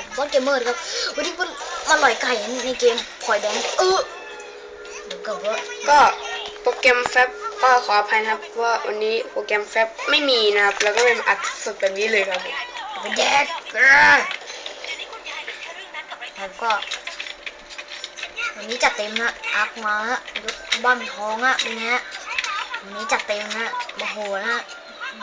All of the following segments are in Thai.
กันบอสเกมเมอร์ครับวันนี้มาลอยไก่ในเกมพอยแบงค์เออเดี๋ยวกับว่าก็โปรแกรมแฟบก็ขออภัยนะครับว่าวันนี้โปรแกรมแฟบไม่มีนะครับ แล้วก็เลยมาอัดสดแบบนี้เลยครับผมไปแดกเลยแล้วก็วันนี้จัดเต็มนะอักมาฮะยกบ้านทองอะเป็นไงฮะวันนี้จัดเต็มนะโมโหนะอื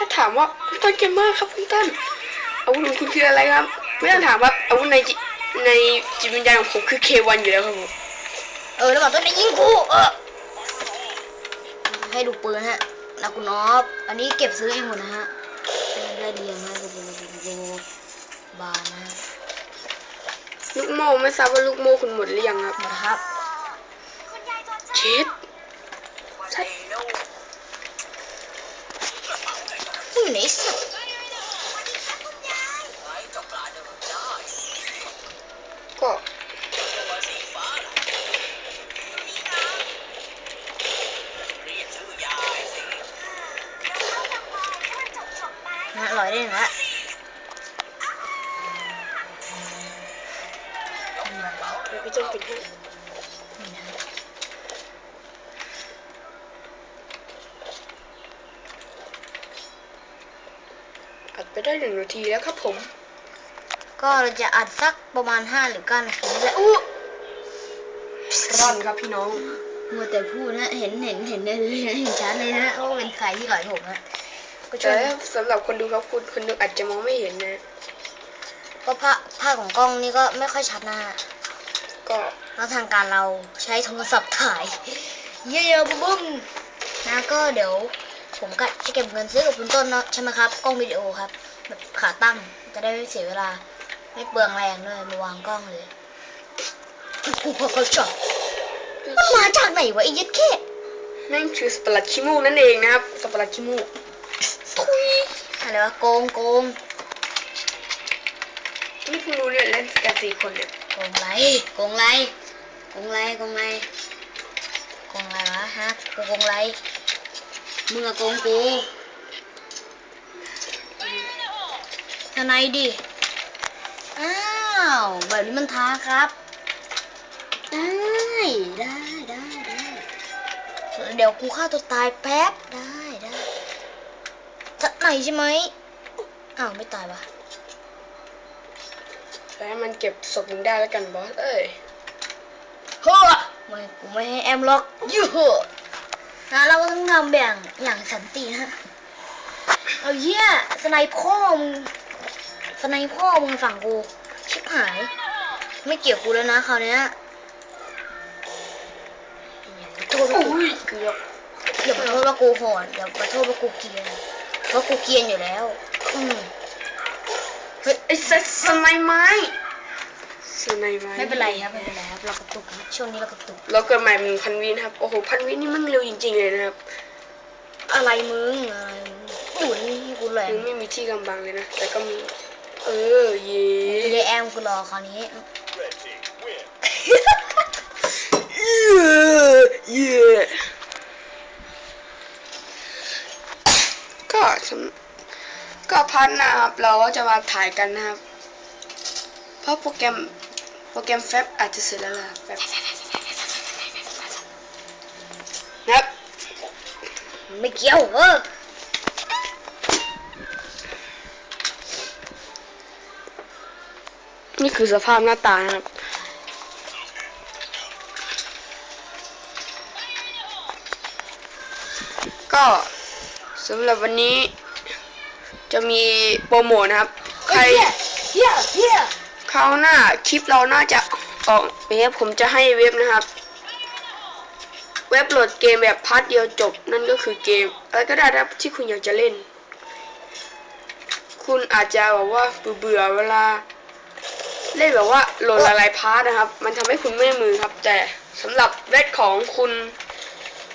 ม ถ้าถามว่าคุณต้นเกมเมอร์ครับคุณต้นอาวุธของคุณคืออะไรครับ ไม่ต้องถามว่าอาวุธในจิในจิตวิญญาณของผมคือ K1 อยู่แล้วครับผมเออแล้วบอกต้นได้ยิงกูเออให้ดูปืนฮะนากุนอฟอันนี้เก็บซื้อเองหมดนะฮะได้เรียงนะดูดูดูดูดูบานนะลูกโม่ไม่ทราบว่าลูกโม่คุณหมดหรือยังครับหมดครับเช็ดใช่ผู้ อยู่ไหนสัตว์ก็นะลอยได้หนึ่งละเดี๋ยวพี่ต้องปิดให้ นี่นะ อัด ไปได้หนึ่งนาทีแล้วครับผม ก็เราจะอัดสักประมาณห้าหรือเก้านาทีนี่แหละอู้ร่อนครับพี่น้องมัวแต่พูดนะ เห็นเห็นเห็นเลยนะเห็นชัดเลยนะว่าเป็นใครที่หลอยผมนะก็ช่แต่วยสำหรับคนดูครับคุณคนดูอาจจะมองไม่เห็นนะ ก็ภาพภาพของกล้องนี่ก็ไม่ค่อยชัดนะก็แล้วทางการเราใช้โทรศัพท์ถ่าย เยอะๆบุ้มๆนะก็เดี๋ยว ผมก็จะเก็บเงินซื้อกับคุณต้นเนาะใช่ไหมครับกล้องวิดีโอครับ แบบขาตั้งจะได้ไม่เสียเวลา ไม่เปลืองแรงด้วยมาวางกล้องเลยกูเขาจอดมันมาจากไหนวะไอ้ยัดแค่นั่นคือสปาร์ชิมูกนั่นเองนะครับสปาร์ชิมูกทุยอะไรวะโกงโกงนี่คุณรู้เนี่ยเล่นกันสี่คนเนี่ยโกงไรโกงไรโกงไรโกงไรโกงไรวะฮะกูโกงไรมึงอะโกงกู ทนายดิ อ้าว แบบนี้มันท้าครับ ได้ ได้ได้ได้ เดี๋ยวกูฆ่าตัวตายแป๊บ ได้ได้จะไหนใช่ไหม อ้าว ไม่ตายวะแล้วมันเก็บศพมึงได้แล้วกันบอส เอ้ยเฮ้อไม่กูไม่ให้แอมล็อกยูโหนะเราต้องทำแบบอย่างสันตินะฮะเอาเหี้ยสไนพ่อมึง สไนพ่อมึงฝั่งกู ชิบหาย ไม่เกี่ยวกูแล้วนะคราวเนี้ยอย่ามาโทษว่ากูอุ้ยเกือบอย่ามาโทษว่ากูโหดอย่ามาโทษว่ากูเกียนเพราะกูเกียนอยู่แล้ว อืมเฮ้ยไอ้สัตว์สไนไม้สไนไม้ไม่เป็นไรครับไม่เป็นไรครับเรากระตุกครับช่วงนี้เรากระตุกเราเกิดใหม่เป็นพันวินครับโอ้โหพันวินนี่มันเร็วจริงๆเลยนะครับ อะไรมึงอะไรมึงหมุนให้กูแรงมึงไม่มีที่กำบังเลยนะแต่ก็มี เออเย่เยแอมกูรอคราวนี้เย่เย่ก็สำก็พันนะครับเราก็จะมาถ่ายกันนะครับ เพราะโปรแกรมโปรแกรมแฟบอาจจะเสร็จแล้วล่ะแฟบนะครับไม่เกี่ยวเออ นี่คือสภาพหน้าตานะครับก็สำหรับวันนี้ จะมีโปรโมทนะครับ ใครเฮียเฮียคราวหน้าคลิปเราน่าจะออกเว็บผมจะให้เว็บนะครับ เว็บโหลดเกมแบบพาร์ทเดียวจบ นั่นก็คือเกมอะไรก็ได้นะครับที่คุณอยากจะเล่น คุณอาจจะแบบว่าเบื่อๆเวลา เล่นแบบว่าโหลดหลายพาร์ทนะครับ มันทำให้คุณไม่อยมือครับ แต่สำหรับเว็บของคุณ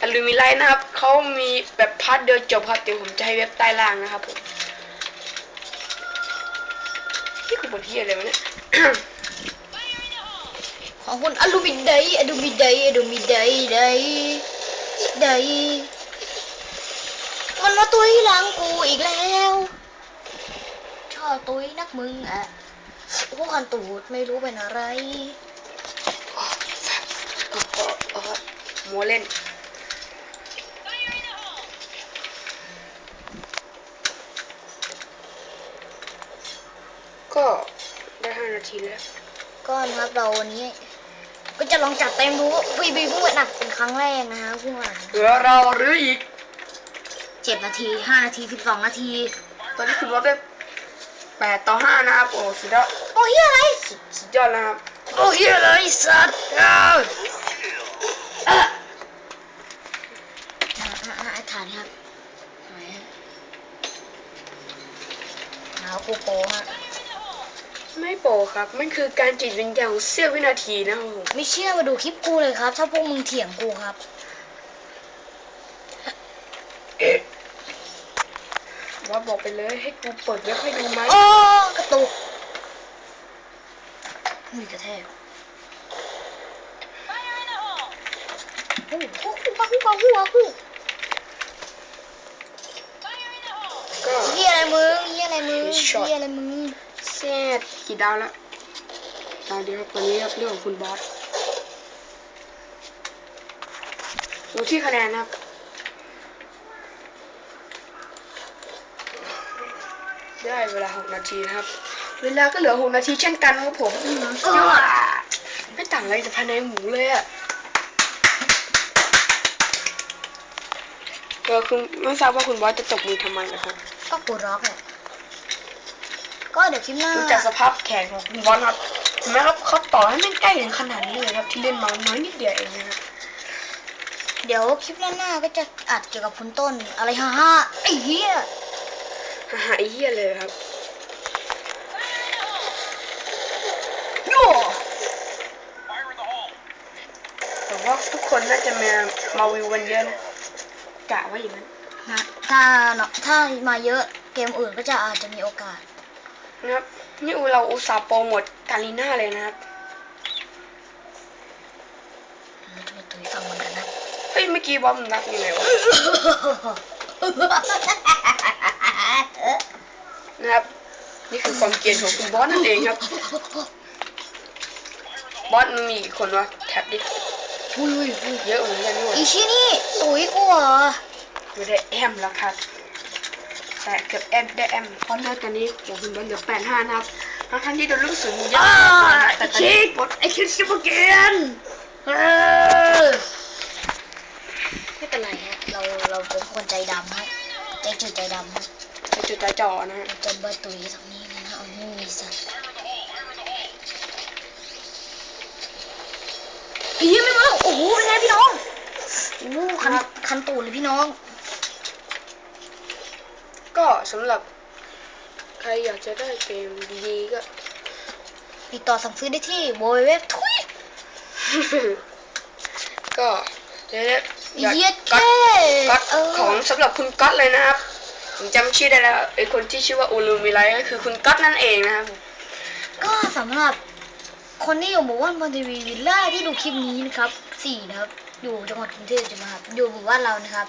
อลูมิไลนะครับเขามีแบบพาร์ทเดียวจบครับเดี๋ยวผมจะให้เว็บใต้ล่างนะครับผมนี่คือบทที่อะไรวะเนี่ยของคุณอลูมิไดอลูมิไดอลูมิไดไดไดมันมาตัวที่หลังกูอีกแล้ว ชอบตุ้ยนักมึงอะ พวกคันตูดไม่รู้เป็นอะไรโอ้โอ้โอ้มัวเล่นก็ได้ห้านาทีแล้ว ก็นะครับเราวันนี้ ก็จะลองจัดเต็มดูวีบีเพิ่งหนักเป็นครั้งแรกนะฮะเพิ่งมาเหลือเราหรืออีกเจ็ดนาทีห้านาทีสิบสองนาที ตอนนี้คุณบอสได้ แปดต่อห้านะครับโอ้สุดยอดโอ้เฮียอะไรสุดสุดยอดนะครับโอ้เฮียอะไรสัตว์อะอะอะอะอะฐานครับไหนฮะเอากูโปฮะไม่โปรครับมันคือการจิตวิญญาณของเสี้ยววินาทีนะครับผมไม่เชื่อมาดูคลิปกูเลยครับ ถ้าพวกมึงเถียงกูครับ บอสบอกไปเลยให้กูเปิดเว็บให้ดูไหมโอ้กระตุกมีกระแทกโอ้โหฮู้ฮู้ฮู้ฮู้ฮู้ฮู้ก็เฮียอะไรมึงเฮียอะไรมึงเฮียอะไรมึงเซตกี่ดาวแล้วดาวเดียวครับตอนนี้ครับเรื่องของคุณบอสดูที่คะแนนนะครับ ได้เวลาหกนาทีนะครับ เวลาก็เหลือหกนาทีเช่นกันครับผมอืมสุดยอดไม่ต่างอะไรจากภายในหมูเลยอะเออคุณไม่ทราบว่าคุณบอสจะตบมือทำไมนะครับก็กูร็อกแหละก็เดี๋ยวคลิปหน้าดูจากสภาพแขนของคุณบอสครับเห็นไหมครับเขาต่อให้แม่งใกล้ถึงขนาดนี้เลยครับที่เล่นมาน้อยนิดเดียวเองนะครับเดี๋ยวคลิปหน้าๆก็จะอัดเกี่ยวกับคุณต้นอะไรฮ่าฮ่าไอ้เหี้ย ฮ่าฮ่าไอ้เหี้ยเลยครับโย่แต่ว่าทุกคนน่าจะมามาวิวกันเยอะนะกะว่าอย่างนั้นนะถ้าเนาะถ้ามาเยอะเกมอื่นก็จะอาจจะมีโอกาสนะครับนี่เราอุตส่าห์โปรโมทกาลีน่าเลยนะครับเราจะไปตุยฟังมันกันนะ เฮ้ยเมื่อกี้บอสมันรักยังไงวะ นะครับ นี่คือความเกรียนของคุณบอสนั่นเองครับ บอสมันมีกี่คนวะแท็บดิอุ้ยอุ้ยอุ้ยเยอะเหมือนกันนี่หว่าอีชี้นี่ตุยกูเหรอไม่ได้แอมแล้วครับ แต่เกือบแอมได้แอมเพราะเลือดตอนนี้ของคุณบอลเหลือแปดห้านะครับทั้งทั้งๆที่โดนลูกกระสุนเยอะอ้ามากนะไอ้แต่ตอนชินี้กบอสไอ้ชิกชิบเกนเออไม่เป็นไรฮะ เราเราเป็นคนใจดำฮะ ใจจืดใจดำฮะ จะจุดตาจ่อนะฮะเราจะเบิร์ตุยสักนี้นะฮะเอางูมีสัตว์เฮ้ยไม่มาแล้วโอ้โหเป็นไงพี่น้องโอ้โหคันคันตูดเลยพี่น้อง ก็สำหรับ ใครอยากจะได้เกมดีๆก็ ติดต่อสั่งซื้อได้ที่โบยเว็บทุยก็จะได้อยากเย็ดก๊อตเท่ก๊อตเออของสำหรับคุณก๊อตเลยนะครับ ผมจำชื่อได้แล้วไอคนที่ชื่อว่าอูลูมิไลก็คือคุณก๊อตนั่นเองนะครับก็สำหรับคนที่อยู่หมู่บ้านบอนทีวีวิลล่าที่ดูคลิปนี้นะครับสี่นะครับ อยู่จังหวัดกรุงเทพใช่ไหมครับอยู่หมู่บ้านเรานะครับ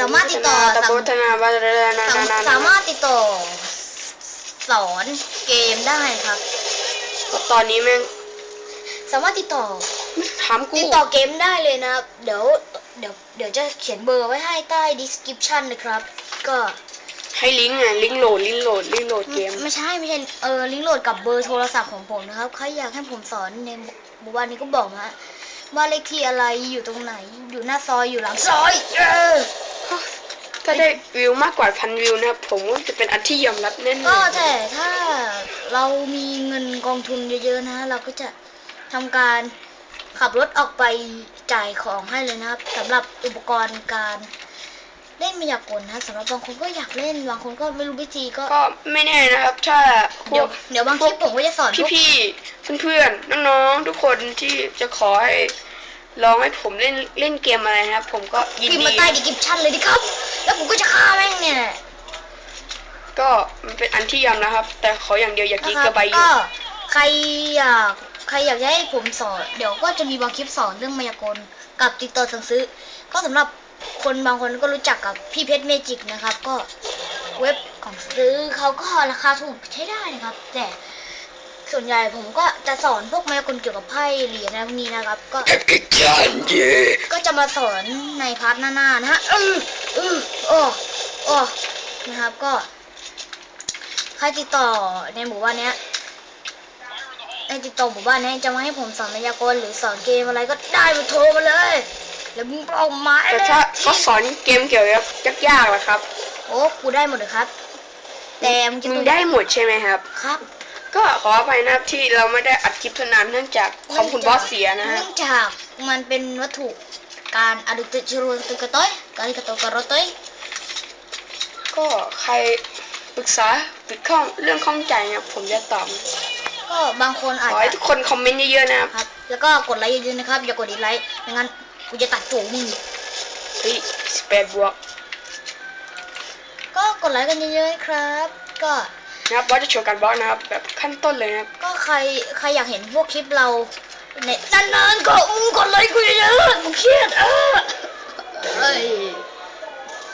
สามารถติดต่อตะโพธนาบาดานาสานานาสามารถติดต่อ สอนเกมได้ครับ ตอนนี้แม่งสามารถติดต่อถามกูติดต่อเกมได้เลยนะครับ เดี๋ยวเดี๋ยวเดี๋ ยวจะเขียนเบอร์ไว้ให้ใต้ description นะครับ ก็ให้ลิงก์อะลิงก์โหลดลิงก์โหลดลิงก์โหลดเกม ไม่ใช่ไม่ใช่เออลิงก์โหลดกับเบอร์โทรศัพท์ของผมนะครับ ใครอยากให้ผมสอนในหมู่บ้านนี้ก็บอกมาว่าเลขที่อะไรอยู่ตรงไหน อยู่หน้าซอยอยู่หลังซอยเออถ้าได้วิวมากกว่าพันวิวนะครับผมว่าจะเป็นอันที่ยอมรับแน่นอนก็แต่ถ้าเรามีเงินกองทุนเยอะๆนะ เราก็จะทำการ ขับรถออกไปจ่ายของให้เลยนะครับสำหรับอุปกรณ์การเล่นมายากลนะสำหรับบางคนก็อยากเล่นบางคนก็ไม่รู้วิธีก็ก็ไม่แน่นะครับ ถ้าพเดี๋ยวกเดี๋ยวบางคลิปผมก็จะสอนพวกพี่ๆเพื่อนๆน้องๆทุกคนที่จะขอให้ลองให้ผมเล่นเล่นเกมอะไรนะครับ ผมก็ยินพิมพ์ดี มาใต้ดีกิปชั่นเลยดิครับ แล้วผมก็จะฆ่าแม่งเนี่ย ก็มันเป็นอันที่ยอมนะครับ แต่ขออย่างเดียวอย่ากินะนคกรัระใบอยู่ ก็ใครอยากใครอยากจะให้ผมสอน เดี๋ยวก็จะมีบางคลิปสอนเรื่องมายากลกับติดต่อสั่งซื้อ ก็สำหรับคนบางคนก็รู้จักกับพี่เพชรเมจิกนะครับ ก็เว็บของซื้อเขาก็ราคาถูกใช้ได้นะครับ แต่ส่วนใหญ่ผมก็จะสอนพวกมายากลเกี่ยวกับไพ่เหรียญอะไรพวกนี้นะครับ ก็ก็จะมาสอนในพาร์ทหน้าๆนะฮะเออเออโอ้โอ้นะครับก็ใครติดต่อในหมู่บ้านเนี้ย ในติดต่อหมู่บ้านเนี้ยจะมาให้ผมสอนมายากลหรือสอนเกมอะไรก็ได้มาโทรมาเลย แล้วมึงเอาไม้แต่เลยถ้าเขาสอนเกมเกี่ยวกับยากๆล่ะครับ โอ้กูได้หมดเลยครับ แต่มึงจะมึต้งองได้หมดใช่ไหมครับ ครับ ก็ขออภัยนะครับที่เราไม่ได้อัดคลิปเท่านั้นเนื่องจากคอมคุณบอสเสียนะฮะเนื่องจากมันเป็นวัตถุการอดุติชรุนตุกะต้อยการิกะโตกะโรต้อยก็ใครปรึกษาติดข้องเรื่องข้องใจเนี่ยผมจะตอบ ก็บางคนขอาจอให้จะทุกคนคอมเมนต์เยอะๆนะครับครับ แล้วก็กดไลค์เยอะๆนะครับ อย่ากดดิสไลค์ไม่งั้นกูจะตัดจูมึงเฮ้ยสิบแปดบวกก็กดไลค์กันเยอะๆนะครับ ก็ นะครับบอสจะโชว์การบอสนะครับแบบขั้นต้นเลยนะครับก็ใครใครอยากเห็นพวกคลิปเราในนานๆก็มึงกดไลค์กูเยอะๆกูเครียดเออเอ้ย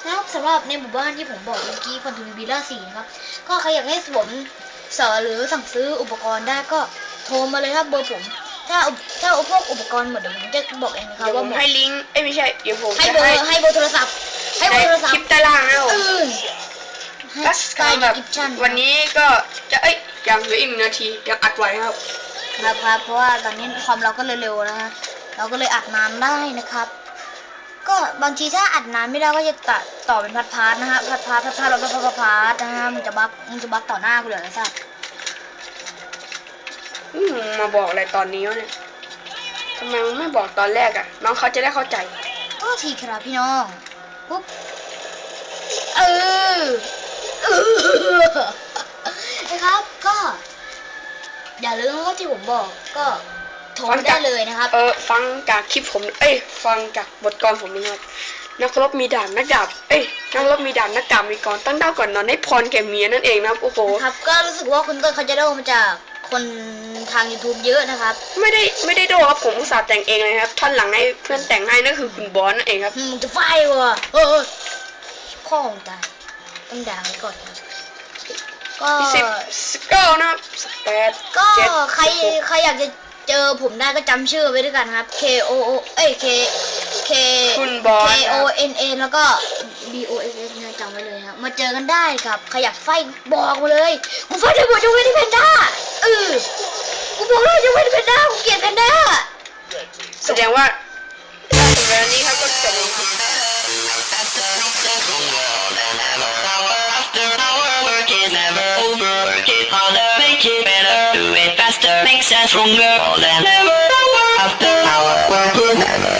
นะครับสำหรับในหมู่บ้านที่ผมบอกเมื่อกี้คอนทูบีล่าสี่นะครับ ก็ใครอยากให้ผม สอนหรือสั่งซื้ออุปกรณ์ได้ก็โทรมาเลยครับเบอร์ผม ถ้าถ้าพวกอุปกรณ์หมดเดี๋ยวผมจะบอกเองนะครับเดี๋ยวผว่ามหมดให้ลิงก์เอ้ยไม่ใช่ เดี๋ยวผมให้จะเบอให้ร์ให้เบอร์โทรศัพท์ ให้เบในอร์โทรศัคพลิปท์ใต้ล่างนะครับผม อื่นให้ก็ใต้แบดีบคริปชั่นวันนี้ก็จะเอ้ยยังเหลืออีกหนึ่งนาทียังอัดไว้นะครับครับครับ เพราะว่าตอนนี้ความเราก็เร็วๆนะฮะเราก็เลยอัดนานได้นะครับ ก็บางทีถ้าอัดนานไม่ได้ก็จะตัดต่อเป็นพัดพาร์ทนะฮะพัดพาร์ทพัดพาร์ทเราพัดพาร์ทพัดพาร์ทนะฮะมันจะบักมันจะบักต่อหน้ากูเลยนะทราบอืมมาบอกอะไรตอนนี้วะเนี่ยทำไมมันไม่บอกตอนแรกอะน้องเขาจะได้เข้าใจก็ทีครับพี่น้องปุ๊บเออเออนะครับก็ อย่าลืมว่าที่ผมบอกก็ โทรมาได้เลยนะครับ เออฟังจากคลิปผม เอ้ย ฟังจากบทกลอนผมนี่นะครับนักรบมีดาบนักดาบ เอ้ย นักรบมีดาบนักดาบมีกรตั้งดาวก่อนนอนให้พรแก่เมียนั่นเองนะครับโอ้โหครับ ก็รู้สึกว่าคุณต้นเขาจะได้มาจากคนทาง YouTube เยอะนะครับ ไม่ได้ไม่ได้โดครับผมอุตส่าห์แต่งเองเลยนะครับท่อนหลังให้เพื่อนแต่งให้นั่นคือคุณบอสนั่นเองครับอืมจะไฟวะเออพ่อของตายต้องด่าไว้ก่อนนะก็สิบสิบเก้านะครับสิบแปดก็เจ็ดใครสิบหกใครอยากจะ เจอผมได้ก็จำชื่อไว้ด้วยกันครับ K O O เอ้ย K K คุณบอส K ค O รับ N N แล้วก็ B O S S นะจำไว้เลยครับมาเจอกันได้ครับใครอยากไฟบอกมาเลยกูไฟได้หมดยกเว้นที่แพนด้าเออกูบอกเลยยกเว้นที่แพนด้ากูเกลียดแพนด้า แสดงว่าถ้าสำหรับวันนี้ครับก็จบแล้วครับ After hour work is never over. Work it harder, make it better. makes us stronger than ever. After our work,